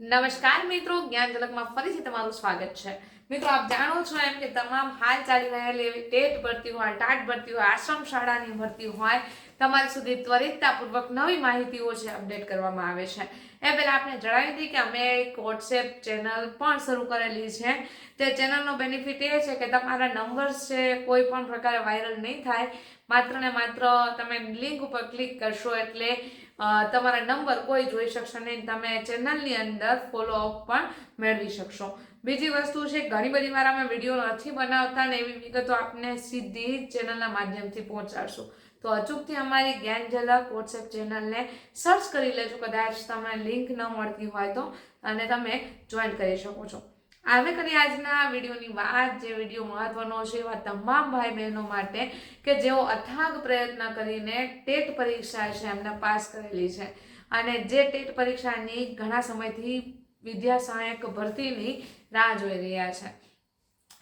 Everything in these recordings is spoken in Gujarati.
નમસ્કાર મિત્રો, જ્ઞાન ઝલકમાં ફરીથી તમારું સ્વાગત છે. મિત્રો, આપ જાણો છો એમ કે તમામ હાલ ચાલી રહેલી એવી ટેટ ભરતી હોય, ટાટ ભરતી હોય, આશ્રમ શાળાની ભરતી હોય, તમારી સુધી ત્વરિતતાપૂર્વક નવી માહિતીઓ છે અપડેટ કરવામાં આવે છે. એ પહેલાં આપણે જણાવી દઈએ કે અમે એક વોટ્સએપ ચેનલ પણ શરૂ કરેલી છે. તે ચેનલનો બેનિફિટ એ છે કે તમારા નંબર્સ છે કોઈ પણ પ્રકારે વાયરલ નહીં થાય. માત્ર ને માત્ર તમે લિંક ઉપર ક્લિક કરશો એટલે તમારા નંબર કોઈ જોઈ શકશે નહીં તમે ચેનલની અંદર ફોલો અપ પણ મેળવી શકશો. બીજી વસ્તુ છે, ઘણી બધી વાર અમે વીડિયો નથી બનાવતા ને એવી વિગતો આપને સીધી ચેનલના માધ્યમથી પહોંચાડશું. તો અચૂકથી અમારી જ્ઞાન ઝલક વોટ્સએપ ચેનલને સર્ચ કરી લેજો. કદાચ તમને લિંક ન મળતી હોય તો અને તમે જોઈન કરી શકો છો. હવે કરી આજના વિડીયોની વાત, જે વીડિયો મહત્વનો છે એવા તમામ ભાઈ બહેનો માટે કે જેઓ અથાગ પ્રયત્ન કરીને ટેટ પરીક્ષા છે, એમને પાસ કરેલી છે. અને જે ટેટ પરીક્ષાની ઘણા સમયથી વિદ્યા સહાયક ભરતીની રાહ જોઈ રહ્યા છે.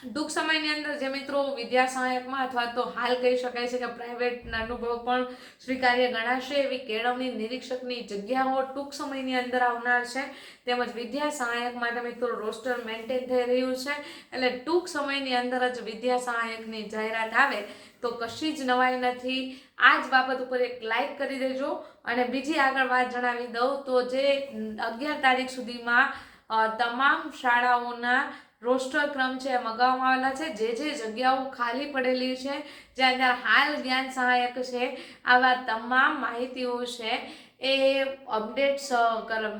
ટૂંક સમયની અંદર જે મિત્રો વિદ્યા સહાયકમાં અથવા તો હાલ કહી શકાય છે કે પ્રાઇવેટ અનુભવ પણ સ્વીકાર્ય ગણાશે એવી કેળવણી નિરીક્ષકની જગ્યાઓ ટૂંક સમયની અંદર આવનાર છે. તેમજ વિદ્યા સહાયક માટે મિત્રો રોસ્ટર મેન્ટેન થઈ રહ્યું છે. એટલે ટૂંક સમયની અંદર જ વિદ્યા સહાયકની જાહેરાત આવે તો કશી જ નવાઈ નથી. આ જ બાબત ઉપર એક લાઇક કરી દેજો. અને બીજી આગળ વાત જણાવી દઉં તો જે અગિયાર તારીખ સુધીમાં તમામ શાળાઓના રોસ્ટર ક્રમ છે મગાવવામાં આવેલા છે. જે જે જગ્યાઓ ખાલી પડેલી છે જ્યાં જ્યાં હાલ જ્ઞાન સહાયક છે આવા તમામ માહિતીઓ છે એ અપડેટ્સ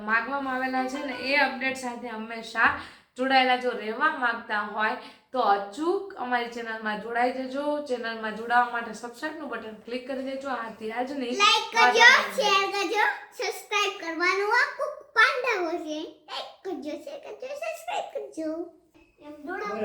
માગવામાં આવેલા છે ને એ અપડેટ સાથે હંમેશા જોડાયેલા જો રહેવા માંગતા હોય તો અચૂક અમારી ચેનલમાં જોડાઈ જજો. ચેનલમાં જોડાવા માટે સબસ્ક્રાઇબનું બટન ક્લિક કરી દેજો. આથી આજની લાઈક કરજો શેર કરજો સબસ્ક્રાઇબ કરવાનું આખું પાંડાઓ છે. લાઈક કરજો શેર કરજો સબસ્ક્રાઇબ કરજો. എന്തുകൊണ്ടാണ്